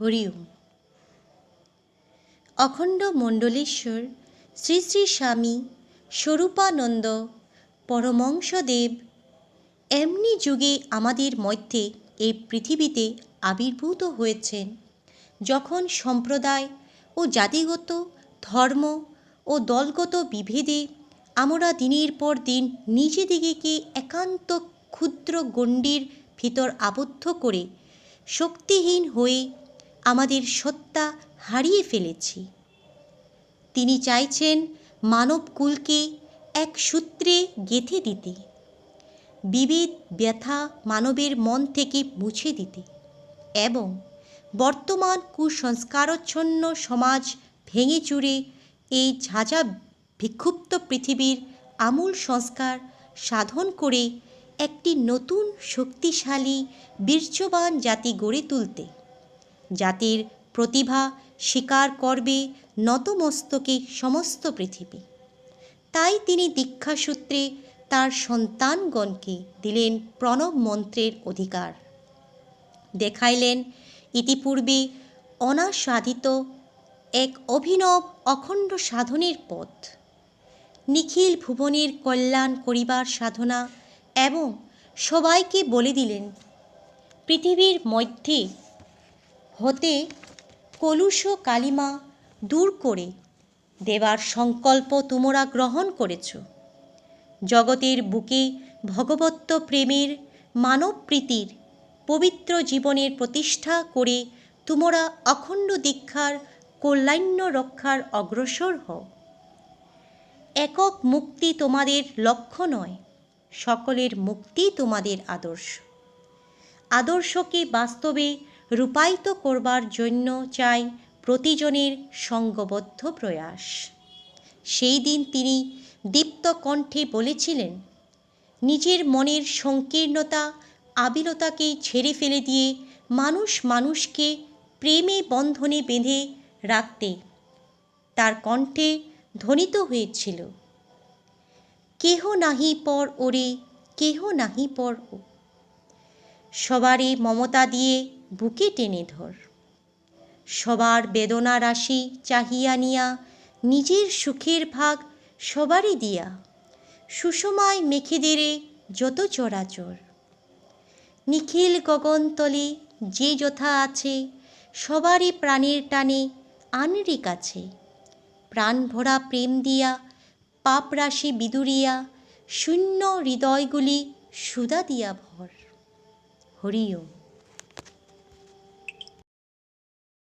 হরিওম। অখণ্ড মণ্ডলেশ্বর, শ্রী শ্রী স্বামী স্বরূপানন্দ পরমংসদেব এমনি যুগে আমাদের মধ্যে এই পৃথিবীতে আবির্ভূত হয়েছেন। যখন সম্প্রদায় ও জাতিগত, ধর্ম ও দলগত বিভেদে আমরা দিনের পর দিন নিজেদিগকে একান্ত ক্ষুদ্র গণ্ডির ভিতর আবদ্ধ করে শক্তিহীন হয়ে আমাদের সত্তা হারিয়ে ফেলেছি। তিনি চাইছেন মানবকুলকে এক সূত্রে গেঁথে দিতে বিবিধ ব্যথা মানবের মন থেকে মুছে দিতে এবং বর্তমান কুসংস্কারচ্ছন্ন সমাজ ভেঙে চুরে এই ঝাঁঝা বিক্ষুব্ধ পৃথিবীর আমূল সংস্কার সাধন করে একটি নতুন শক্তিশালী, বীর্যবান জাতি গড়ে তুলতে জাতির প্রতিভা স্বীকার করবে নতমস্তকে সমস্ত পৃথিবী। তাই তিনি দীক্ষাসূত্রে তার সন্তানগণকে দিলেন প্রণব মন্ত্রের অধিকার। দেখাইলেন ইতিপূর্বে অনাসাধিত এক অভিনব অখণ্ড সাধনের পথ। নিখিল ভুবনের কল্যাণ করিবার সাধনা এবং সবাইকে বলে দিলেন, পৃথিবীর মধ্যে হতে কলুষ কালিমা দূর করে দেবার সংকল্প তোমরা গ্রহণ করেছ। জগতের বুকে ভগবত্ব প্রেমের মানবপ্রীতির পবিত্র জীবনের প্রতিষ্ঠা করে তোমরা অখণ্ড দীক্ষার, কল্যাণ্য রক্ষার অগ্রসর হও। একক মুক্তি তোমাদের লক্ষ্য নয়, সকলের মুক্তি তোমাদের আদর্শ। আদর্শকে বাস্তবে রূপায়িত করবার জন্য চাই প্রতিজনের সঙ্গবদ্ধ প্রয়াস। সেই দিন তিনি দীপ্ত কণ্ঠে বলেছিলেন, নিজের মনের সংকীর্ণতা, আবিলতাকে ছেড়ে ফেলে দিয়ে মানুষ মানুষকে প্রেমে বন্ধনে বেঁধে রাখতে তার কণ্ঠে ধ্বনিত হয়েছিল, কেহ নাহি পর ওরে, কেহ নাহি পর ও। সবারই মমতা দিয়ে বুকে টেনে ধর। সবার বেদনা রাশি চাহিয়া নিয়া, নিজের সুখের ভাগ সবারই দিয়া। সুষমায় মেখে দেরে যত চরাচর। নিখিল গগনতলে যে যথা আছে, সবারই প্রাণের টানে আনরি কাছে। প্রাণ ভরা প্রেম দিয়া, পাপ রাশি বিদুরিয়া, শূন্য হৃদয়গুলি সুদা দিয়া ভর। হরিওম